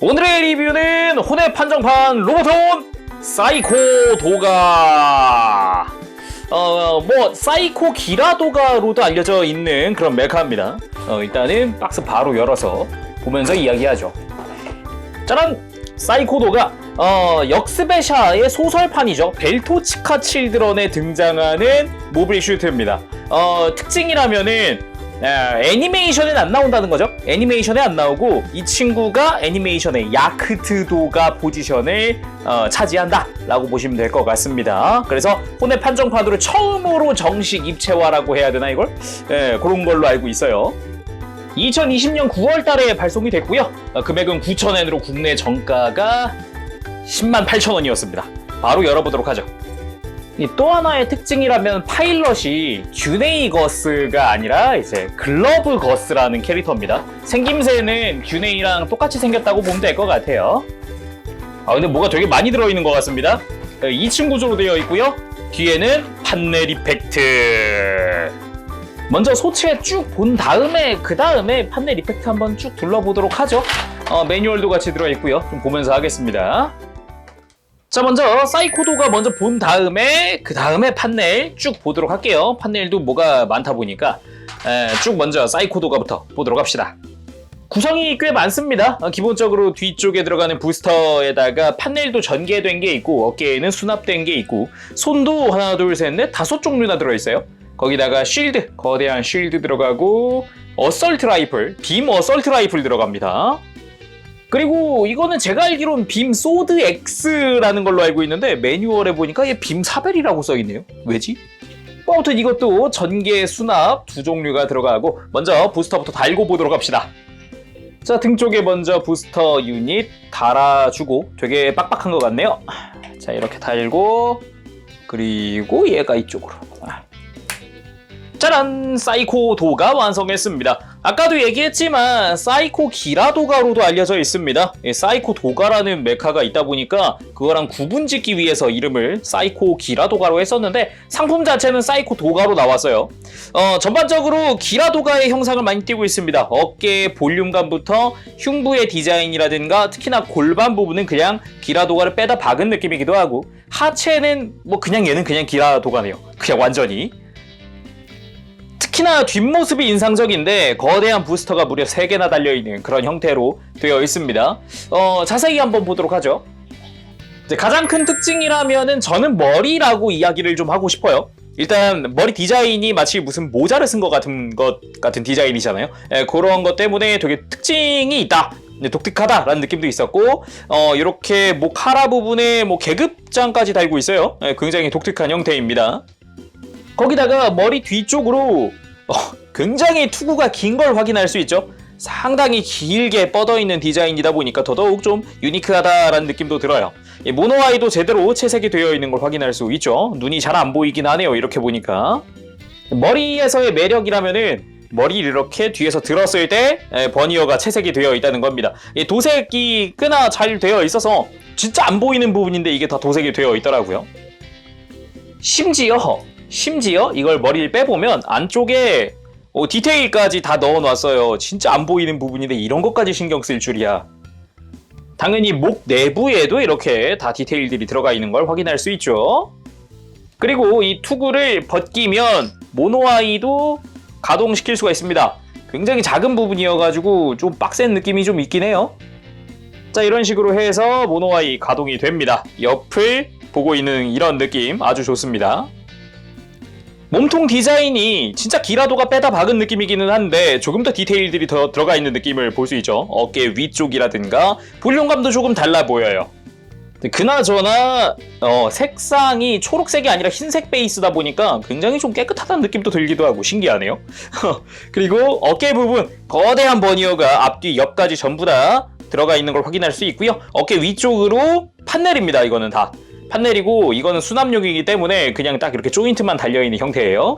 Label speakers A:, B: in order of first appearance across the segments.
A: 오늘의 리뷰는 혼의 판정판 로보톤 사이코 도가 어 뭐 사이코 기라도가로도 알려져 있는 그런 메카입니다. 어 일단은 박스 바로 열어서 보면서 이야기하죠. 짜란 사이코 도가 어 역스베샤의 소설판이죠. 벨토치카 칠드런에 등장하는 모빌 슈트입니다. 어 특징이라면은 아, 애니메이션엔 안 나온다는 거죠. 애니메이션에 안 나오고 이 친구가 애니메이션의 야크트도가 포지션을 어, 차지한다라고 보시면 될 것 같습니다. 그래서 혼의 판정판으로 처음으로 정식 입체화라고 해야 되나 이걸? 예, 그런 걸로 알고 있어요. 2020년 9월 달에 발송이 됐고요. 어, 금액은 9,000엔으로 국내 정가가 10만 8천 원이었습니다. 바로 열어보도록 하죠. 이또 하나의 특징이라면 파일럿이 균에이거스가 아니라 이제 글러브 거스라는 캐릭터입니다. 생김새는 균에이랑 똑같이 생겼다고 보면 될 것 같아요. 아 근데 뭐가 되게 많이 들어있는 것 같습니다. 2층 구조로 되어 있고요. 뒤에는 판넬 이펙트. 먼저 소체 쭉 본 다음에 그 다음에 판넬 이펙트 한번 쭉 둘러보도록 하죠. 어, 매뉴얼도 같이 들어있고요. 좀 보면서 하겠습니다. 자 먼저 사이코도가 먼저 본 다음에 그 다음에 판넬 쭉 보도록 할게요. 판넬도 뭐가 많다 보니까. 에, 쭉 먼저 사이코도가부터 보도록 합시다. 구성이 꽤 많습니다. 어, 기본적으로 뒤쪽에 들어가는 부스터에다가 판넬도 전개된 게 있고 어깨에는 수납된 게 있고 손도 하나 둘 셋 넷 다섯 종류나 들어있어요. 거기다가 쉴드 거대한 쉴드 들어가고 어설트 라이플 빔 어설트 라이플 들어갑니다 그리고 이거는 제가 알기로는 빔 소드 X라는 걸로 알고 있는데 매뉴얼에 보니까 얘 빔 사벨이라고 써있네요. 왜지? 뭐 아무튼 이것도 전개 수납 두 종류가 들어가고 먼저 부스터부터 달고 보도록 합시다. 자, 등 쪽에 먼저 부스터 유닛 달아주고 되게 빡빡한 것 같네요. 자, 이렇게 달고 그리고 얘가 이쪽으로. 아. 짜란! 사이코 도가 완성했습니다. 아까도 얘기했지만 사이코 기라도가로도 알려져 있습니다. 예, 사이코 도가라는 메카가 있다 보니까 그거랑 구분짓기 위해서 이름을 사이코 기라도가로 했었는데 상품 자체는 사이코 도가로 나왔어요. 어, 전반적으로 기라도가의 형상을 많이 띄고 있습니다. 어깨 볼륨감부터 흉부의 디자인이라든가 특히나 골반 부분은 그냥 기라도가를 빼다 박은 느낌이기도 하고 하체는 뭐 그냥 얘는 그냥 기라도가네요. 그냥 완전히. 특히나 뒷모습이 인상적인데 거대한 부스터가 무려 3개나 달려있는 그런 형태로 되어 있습니다. 어, 자세히 한번 보도록 하죠. 가장 큰 특징이라면은 저는 머리라고 이야기를 좀 하고 싶어요. 일단 머리 디자인이 마치 무슨 모자를 쓴 것 같은 것 같은 디자인이잖아요. 예, 그런 것 때문에 되게 특징이 있다. 네, 독특하다라는 느낌도 있었고 어 이렇게 목 하라 부분에 뭐 계급장까지 달고 있어요. 예, 굉장히 독특한 형태입니다. 거기다가 머리 뒤쪽으로 어, 굉장히 투구가 긴 걸 확인할 수 있죠. 상당히 길게 뻗어 있는 디자인이다 보니까 더더욱 좀 유니크하다라는 느낌도 들어요. 이 모노아이도 제대로 채색이 되어 있는 걸 확인할 수 있죠. 눈이 잘 안 보이긴 하네요. 이렇게 보니까 머리에서의 매력이라면은 머리를 이렇게 뒤에서 들었을 때 에, 버니어가 채색이 되어 있다는 겁니다. 이 도색이 꽤나 잘 되어 있어서 진짜 안 보이는 부분인데 이게 다 도색이 되어 있더라고요. 심지어 심지어 이걸 머리를 빼보면 안쪽에 어, 디테일까지 다 넣어놨어요. 진짜 안 보이는 부분인데 이런 것까지 신경 쓸 줄이야. 당연히 목 내부에도 이렇게 다 디테일들이 들어가 있는 걸 확인할 수 있죠. 그리고 이 투구를 벗기면 모노아이도 가동시킬 수가 있습니다. 굉장히 작은 부분이어가지고 좀 빡센 느낌이 좀 있긴 해요. 자 이런 식으로 해서 모노아이 가동이 됩니다. 옆을 보고 있는 이런 느낌 아주 좋습니다. 몸통 디자인이 진짜 기라도가 빼다 박은 느낌이기는 한데 조금 더 디테일들이 더 들어가 있는 느낌을 볼 수 있죠. 어깨 위쪽이라든가 볼륨감도 조금 달라 보여요. 그나저나 어, 색상이 초록색이 아니라 흰색 베이스다 보니까 굉장히 좀 깨끗하다는 느낌도 들기도 하고 신기하네요. 그리고 어깨 부분 거대한 버니어가 앞뒤 옆까지 전부 다 들어가 있는 걸 확인할 수 있고요. 어깨 위쪽으로 판넬입니다. 이거는 다. 판넬이고 이거는 수납용이기 때문에 그냥 딱 이렇게 조인트만 달려있는 형태예요.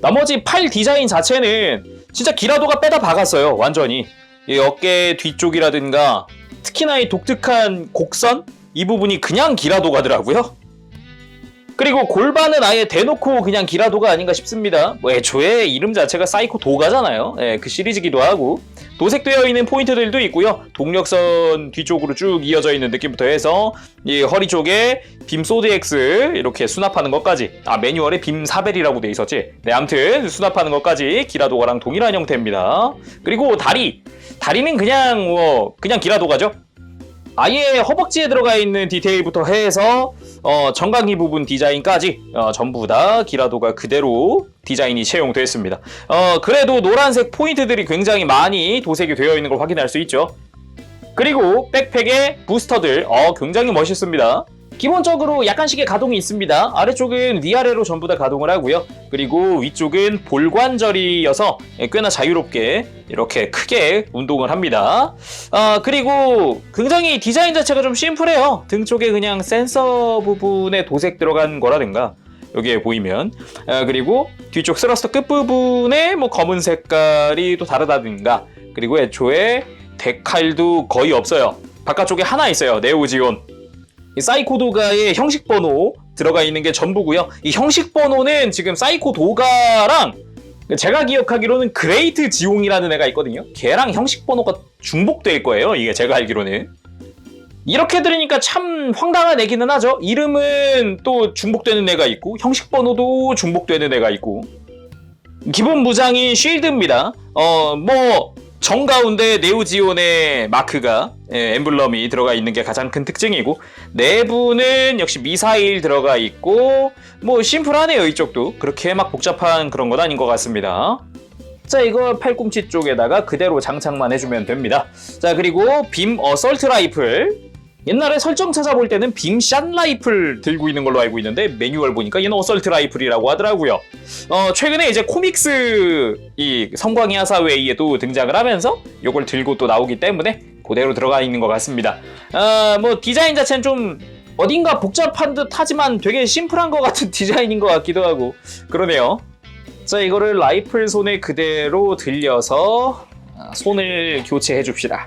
A: 나머지 팔 디자인 자체는 진짜 기라도가 빼다 박았어요. 완전히. 이 어깨 뒤쪽이라든가 특히나 이 독특한 곡선 이 부분이 그냥 기라도 가더라고요. 그리고 골반은 아예 대놓고 그냥 기라도가 아닌가 싶습니다. 뭐 애초에 이름 자체가 사이코 도가잖아요. 예, 그 시리즈기도 하고 도색되어 있는 포인트들도 있고요. 동력선 뒤쪽으로 쭉 이어져 있는 느낌부터 해서 이 허리 쪽에 빔 소드 X 이렇게 수납하는 것까지 아 매뉴얼에 빔 사벨이라고 돼 있었지. 네, 아무튼 수납하는 것까지 기라도가랑 동일한 형태입니다. 그리고 다리 다리는 그냥 뭐 그냥 기라도가죠. 아예 허벅지에 들어가 있는 디테일부터 해서 어, 정강이 부분 디자인까지 어, 전부 다 기라도가 그대로 디자인이 채용됐습니다. 어, 그래도 노란색 포인트들이 굉장히 많이 도색이 되어 있는 걸 확인할 수 있죠. 그리고 백팩의 부스터들 어, 굉장히 멋있습니다. 기본적으로 약간씩의 가동이 있습니다. 아래쪽은 위아래로 전부 다 가동을 하고요. 그리고 위쪽은 볼관절이어서 꽤나 자유롭게 이렇게 크게 운동을 합니다. 아, 그리고 굉장히 디자인 자체가 좀 심플해요. 등 쪽에 그냥 센서 부분에 도색 들어간 거라든가 여기에 보이면 아, 그리고 뒤쪽 스러스터 끝부분에 뭐 검은 색깔이 또 다르다든가 그리고 애초에 데칼도 거의 없어요. 바깥쪽에 하나 있어요. 네오지온. 이 사이코 도가의 형식 번호 들어가 있는 게 전부고요. 이 형식 번호는 지금 사이코 도가랑 제가 기억하기로는 그레이트 지용이라는 애가 있거든요. 걔랑 형식 번호가 중복될 거예요. 이게 제가 알기로는. 이렇게 들으니까 참 황당한 애기는 하죠. 이름은 또 중복되는 애가 있고 형식 번호도 중복되는 애가 있고 기본 무장이 쉴드입니다. 어, 뭐 정 가운데 네오지온의 마크가 예, 엠블럼이 들어가 있는 게 가장 큰 특징이고 내부는 역시 미사일 들어가 있고 뭐 심플하네요 이쪽도 그렇게 막 복잡한 그런 건 아닌 것 같습니다. 자 이거 팔꿈치 쪽에다가 그대로 장착만 해주면 됩니다. 자 그리고 빔 어설트 라이플 옛날에 설정 찾아볼 때는 빔샷 라이플 들고 있는 걸로 알고 있는데 매뉴얼 보니까 얘는 어설트 라이플이라고 하더라고요. 어, 최근에 이제 코믹스 이 성광이 하사웨이에도 등장을 하면서 이걸 들고 또 나오기 때문에 그대로 들어가 있는 것 같습니다. 어, 뭐 디자인 자체는 좀 어딘가 복잡한 듯 하지만 되게 심플한 것 같은 디자인인 것 같기도 하고 그러네요. 자 이거를 라이플 손에 그대로 들려서 아, 손을 교체해 줍시다.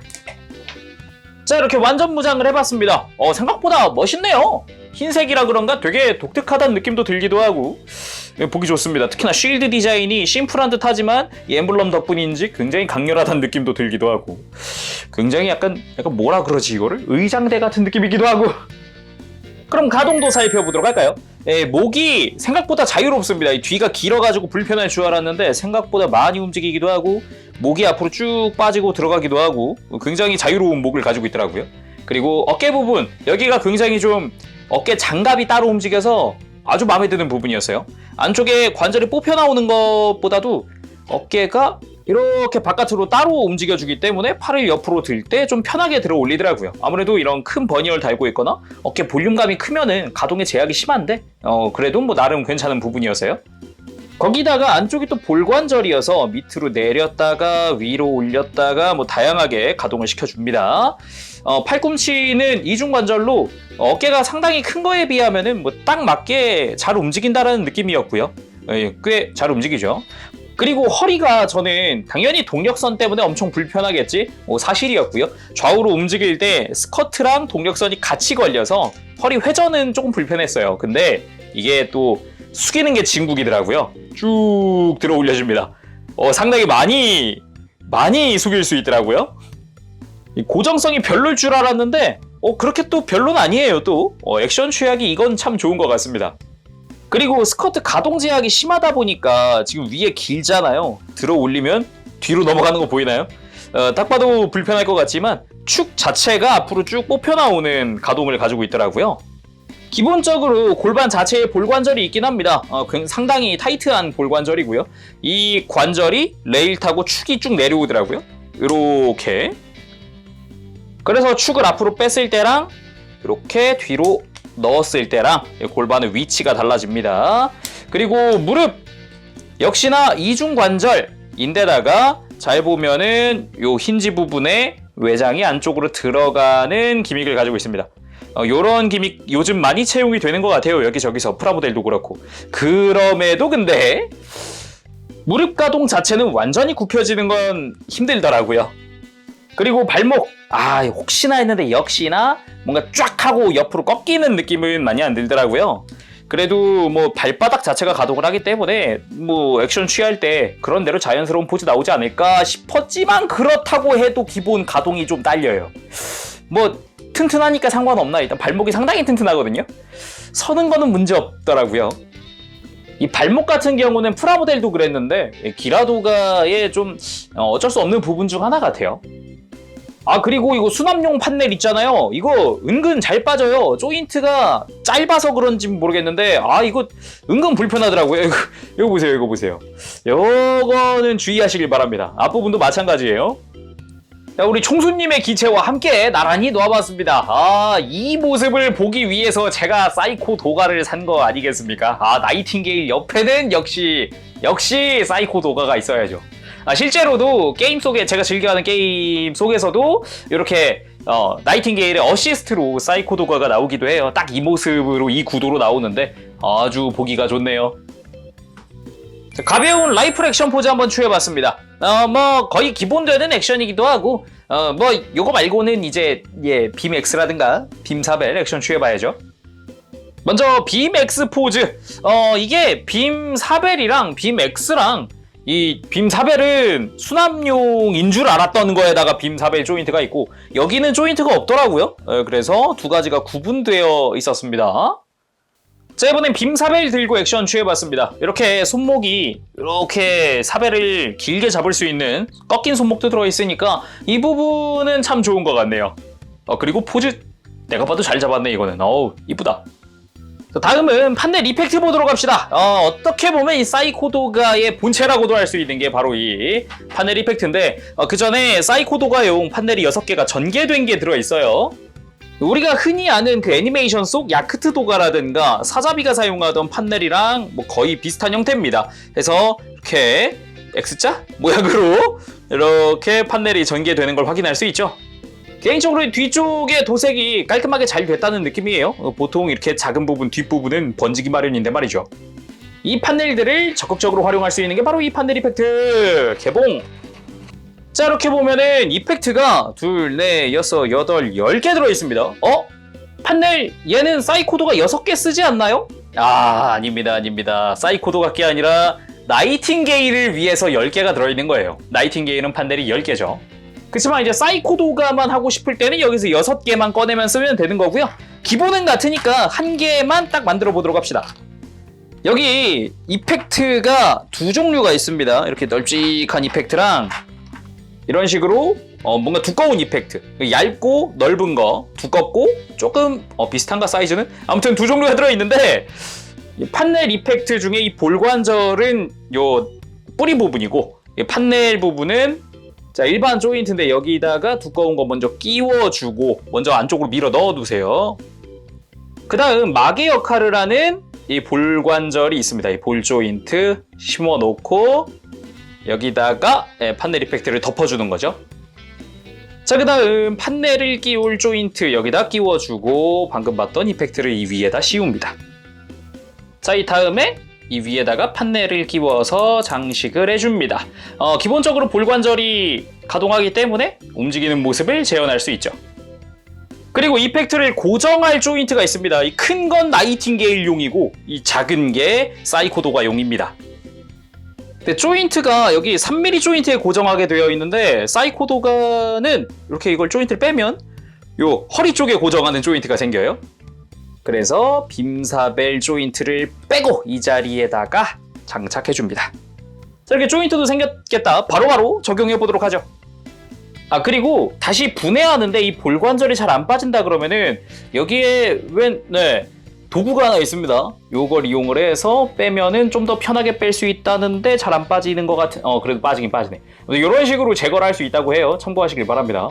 A: 자 이렇게 완전 무장을 해봤습니다. 어 생각보다 멋있네요. 흰색이라 그런가 되게 독특하다는 느낌도 들기도 하고 예, 보기 좋습니다. 특히나 쉴드 디자인이 심플한 듯 하지만 이 엠블럼 덕분인지 굉장히 강렬하다는 느낌도 들기도 하고 굉장히 약간 약간 뭐라 그러지 이거를 의장대 같은 느낌이기도 하고 그럼 가동도 살펴보도록 할까요? 예, 목이 생각보다 자유롭습니다. 이 뒤가 길어가지고 불편할 줄 알았는데 생각보다 많이 움직이기도 하고 목이 앞으로 쭉 빠지고 들어가기도 하고 굉장히 자유로운 목을 가지고 있더라고요. 그리고 어깨 부분 여기가 굉장히 좀 어깨 장갑이 따로 움직여서 아주 마음에 드는 부분이었어요. 안쪽에 관절이 뽑혀 나오는 것보다도 어깨가 이렇게 바깥으로 따로 움직여주기 때문에 팔을 옆으로 들 때 좀 편하게 들어 올리더라고요. 아무래도 이런 큰 버니어를 달고 있거나 어깨 볼륨감이 크면은 가동에 제약이 심한데 어, 그래도 뭐 나름 괜찮은 부분이어서요. 거기다가 안쪽이 또 볼관절이어서 밑으로 내렸다가 위로 올렸다가 뭐 다양하게 가동을 시켜줍니다. 어, 팔꿈치는 이중관절로 어깨가 상당히 큰 거에 비하면은 뭐 딱 맞게 잘 움직인다라는 느낌이었고요. 예, 꽤잘 움직이죠. 그리고 허리가 저는 당연히 동력선 때문에 엄청 불편하겠지 뭐 사실이었고요. 좌우로 움직일 때 스커트랑 동력선이 같이 걸려서 허리 회전은 조금 불편했어요. 근데 이게 또 숙이는 게 진국이더라고요. 쭉 들어 올려줍니다. 어, 상당히 많이 많이 숙일 수 있더라고요. 이 고정성이 별로일 줄 알았는데 어, 그렇게 또 별로는 아니에요 또 어, 액션 취약이 이건 참 좋은 것 같습니다. 그리고 스커트 가동 제약이 심하다 보니까 지금 위에 길잖아요. 들어 올리면 뒤로 넘어가는 거 보이나요? 어, 딱 봐도 불편할 것 같지만 축 자체가 앞으로 쭉 뽑혀 나오는 가동을 가지고 있더라고요. 기본적으로 골반 자체에 볼관절이 있긴 합니다. 어, 굉- 상당히 타이트한 볼관절이고요. 이 관절이 레일 타고 축이 쭉 내려오더라고요. 이렇게. 그래서 축을 앞으로 뺐을 때랑 이렇게 뒤로 넣었을 때랑 골반의 위치가 달라집니다. 그리고 무릎 역시나 이중 관절인데다가 잘 보면은 요 힌지 부분에 외장이 안쪽으로 들어가는 기믹을 가지고 있습니다. 어, 요런 기믹 요즘 많이 채용이 되는 것 같아요. 여기저기서 프라모델도 그렇고. 그럼에도 근데 무릎 가동 자체는 완전히 굽혀지는 건 힘들더라고요. 그리고 발목 아 혹시나 했는데 역시나 뭔가 쫙 하고 옆으로 꺾이는 느낌은 많이 안 들더라고요. 그래도 뭐 발바닥 자체가 가동을 하기 때문에 뭐 액션 취할 때 그런 대로 자연스러운 포즈 나오지 않을까 싶었지만 그렇다고 해도 기본 가동이 좀 딸려요. 뭐 튼튼하니까 상관없나 일단 발목이 상당히 튼튼하거든요. 서는 거는 문제 없더라고요. 이 발목 같은 경우는 프라모델도 그랬는데 이 기라도가의 좀 어, 어쩔 수 없는 부분 중 하나 같아요. 아 그리고 이거 수납용 판넬 있잖아요. 이거 은근 잘 빠져요. 조인트가 짧아서 그런지 모르겠는데 아 이거 은근 불편하더라고요. 이거, 이거 보세요, 이거 보세요. 이거는 주의하시길 바랍니다. 앞부분도 마찬가지예요. 자, 우리 총수님의 기체와 함께 나란히 놓아봤습니다. 아, 이 모습을 보기 위해서 제가 사이코 도가를 산 거 아니겠습니까? 아, 나이팅게일 옆에는 역시, 역시 사이코 도가가 있어야죠. 아, 실제로도 게임 속에, 제가 즐겨하는 게임 속에서도 이렇게, 어, 나이팅게일의 어시스트로 사이코 도가가 나오기도 해요. 딱 이 모습으로, 이 구도로 나오는데 아주 보기가 좋네요. 자, 가벼운 라이플 액션 포즈 한번 취해봤습니다. 어, 뭐, 거의 기본되는 액션이기도 하고, 어, 뭐, 요거 말고는 이제, 예, 빔 X라든가, 빔 사벨 액션 취해봐야죠. 먼저, 빔 X 포즈. 어, 이게 빔 사벨이랑 빔 X랑, 이 빔 사벨은 수납용인 줄 알았던 거에다가 빔 사벨 조인트가 있고, 여기는 조인트가 없더라고요. 어, 그래서 두 가지가 구분되어 있었습니다. 자 이번엔 빔 사벨 들고 액션 취해봤습니다. 이렇게 손목이 이렇게 사벨을 길게 잡을 수 있는 꺾인 손목도 들어있으니까 이 부분은 참 좋은 것 같네요. 어, 그리고 포즈 내가 봐도 잘 잡았네 이거는. 어우 이쁘다. 자, 다음은 판넬 이펙트 보도록 합시다. 어, 떻게 보면 이 사이코도가의 본체라고도 할 수 있는 게 바로 이 판넬 이펙트인데 어, 그 전에 사이코도가용 판넬이 6개가 전개된 게 들어있어요. 우리가 흔히 아는 그 애니메이션 속 야크트 도가라든가 사자비가 사용하던 판넬이랑 뭐 거의 비슷한 형태입니다. 그래서 이렇게 X자 모양으로 이렇게 판넬이 전개되는 걸 확인할 수 있죠. 개인적으로 뒤쪽에 도색이 깔끔하게 잘 됐다는 느낌이에요. 어, 보통 이렇게 작은 부분 뒷부분은 번지기 마련인데 말이죠. 이 판넬들을 적극적으로 활용할 수 있는 게 바로 이 판넬 이펙트 개봉 자 이렇게 보면은 이펙트가 둘, 넷, 여섯, 여덟, 열 개 들어있습니다 어? 판넬 얘는 사이코도가 여섯 개 쓰지 않나요? 아 아닙니다 아닙니다 사이코도가 게 아니라 나이팅게일을 위해서 10개가 들어있는 거예요 나이팅게일은 판넬이 10개죠 그렇지만 이제 사이코도가만 하고 싶을 때는 여기서 6개만 꺼내면 쓰면 되는 거고요. 기본은 같으니까 한 개만 딱 만들어 보도록 합시다. 여기 이펙트가 두 종류가 있습니다. 이렇게 널찍한 이펙트랑 이런 식으로 어, 뭔가 두꺼운 이펙트. 얇고 넓은 거 두껍고 조금 어, 비슷한가 사이즈는? 아무튼 두 종류가 들어있는데 이 판넬 이펙트 중에 이 볼관절은 요 뿌리 부분이고 이 판넬 부분은 자 일반 조인트인데 여기다가 두꺼운 거 먼저 끼워주고 먼저 안쪽으로 밀어 넣어두세요 그 다음 마개 역할을 하는 이 볼관절이 있습니다 이 볼 조인트 심어 놓고 여기다가 예, 판넬 이펙트를 덮어주는 거죠. 자, 그 다음 판넬을 끼울 조인트 여기다 끼워주고 방금 봤던 이펙트를 이 위에다 씌웁니다. 자, 이 다음에 이 위에다가 판넬을 끼워서 장식을 해줍니다. 어, 기본적으로 볼관절이 가동하기 때문에 움직이는 모습을 재현할 수 있죠. 그리고 이펙트를 고정할 조인트가 있습니다. 이 큰 건 나이팅게일용이고 이 작은 게 사이코도가용입니다. 근데 조인트가 여기 3mm 조인트에 고정하게 되어 있는데 사이코도가는 이렇게 이걸 조인트를 빼면 요 허리 쪽에 고정하는 조인트가 생겨요. 그래서 빔사벨 조인트를 빼고 이 자리에다가 장착해 줍니다. 자, 이렇게 조인트도 생겼겠다. 바로바로 적용해 보도록 하죠. 아 그리고 다시 분해하는데 이 볼 관절이 잘 안 빠진다 그러면은 여기에 웬 네. 도구가 하나 있습니다. 요걸 이용을 해서 빼면은 좀 더 편하게 뺄 수 있다는데 잘 안 빠지는 것 같은, 어, 그래도 빠지긴 빠지네. 이런 식으로 제거를 할 수 있다고 해요. 참고하시길 바랍니다.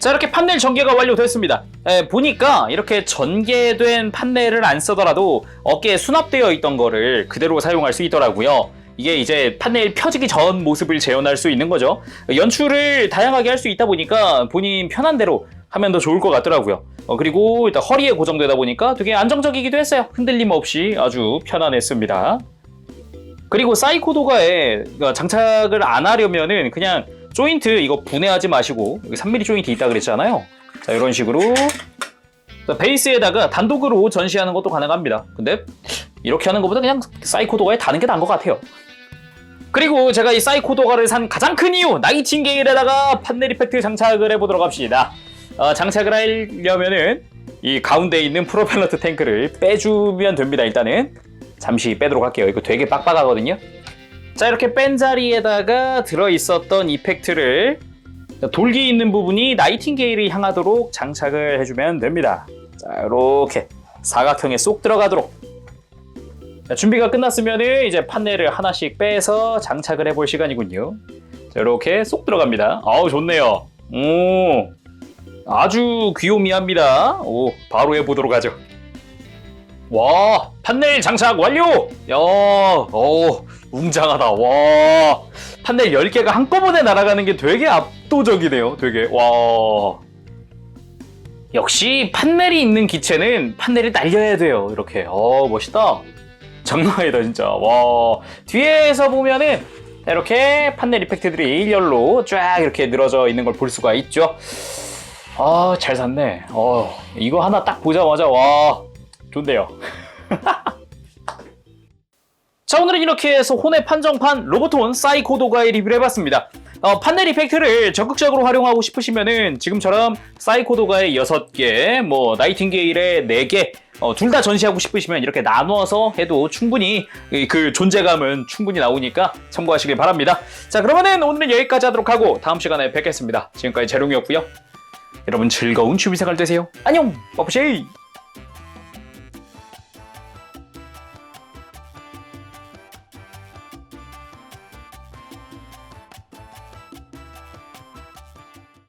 A: 자, 이렇게 판넬 전개가 완료됐습니다. 에, 보니까 이렇게 전개된 판넬을 안 쓰더라도 어깨에 수납되어 있던 거를 그대로 사용할 수 있더라고요. 이게 이제 판넬 펴지기 전 모습을 재현할 수 있는 거죠. 연출을 다양하게 할 수 있다 보니까 본인 편한 대로 하면 더 좋을 것 같더라고요. 어, 그리고 일단 허리에 고정되다 보니까 되게 안정적이기도 했어요. 흔들림 없이 아주 편안했습니다. 그리고 사이코도가에 장착을 안 하려면은 그냥 조인트 이거 분해하지 마시고 여기 3mm 조인트 있다 그랬잖아요. 자 이런 식으로 베이스에다가 단독으로 전시하는 것도 가능합니다. 근데 이렇게 하는 것보다 그냥 사이코도가에 다는 게 나은 것 같아요. 그리고 제가 이 사이코도가를 산 가장 큰 이유 나이팅게일에다가 판넬 이펙트 장착을 해보도록 합시다. 어, 장착을 하려면은 이 가운데 있는 프로펠러트 탱크를 빼주면 됩니다. 일단은 잠시 빼도록 할게요. 이거 되게 빡빡하거든요. 자 이렇게 뺀 자리에다가 들어있었던 이펙트를 돌기 있는 부분이 나이팅게일을 향하도록 장착을 해주면 됩니다. 자 이렇게 사각형에 쏙 들어가도록 자, 준비가 끝났으면 이제 판넬을 하나씩 빼서 장착을 해볼 시간이군요. 자, 이렇게 쏙 들어갑니다. 아우 좋네요. 오 아주 귀요미합니다. 오 바로 해보도록 하죠. 와 판넬 장착 완료! 야, 오 웅장하다. 와 판넬 10개가 한꺼번에 날아가는 게 되게 압도적이네요. 되게 와 역시 판넬이 있는 기체는 판넬이 날려야 돼요. 이렇게 어 멋있다. 장난 아니다 진짜. 와 뒤에서 보면은 이렇게 판넬 이펙트들이 일렬로 쫙 이렇게 늘어져 있는 걸 볼 수가 있죠. 아 잘 샀네. 어 이거 하나 딱 보자마자 와 좋네요. 자 오늘은 이렇게 해서 혼의 판정판 로보톤 사이코도가의 리뷰를 해봤습니다. 어, 판넬 이펙트를 적극적으로 활용하고 싶으시면은 지금처럼 사이코도가의 6개, 뭐 나이팅게일의 4개 어, 둘 다 전시하고 싶으시면 이렇게 나누어서 해도 충분히 이- 그 존재감은 충분히 나오니까 참고하시길 바랍니다. 자 그러면은 오늘은 여기까지 하도록 하고 다음 시간에 뵙겠습니다. 지금까지 재롱이었고요. 여러분 즐거운 취미생활 되세요. 안녕! 빠쁘쉐이!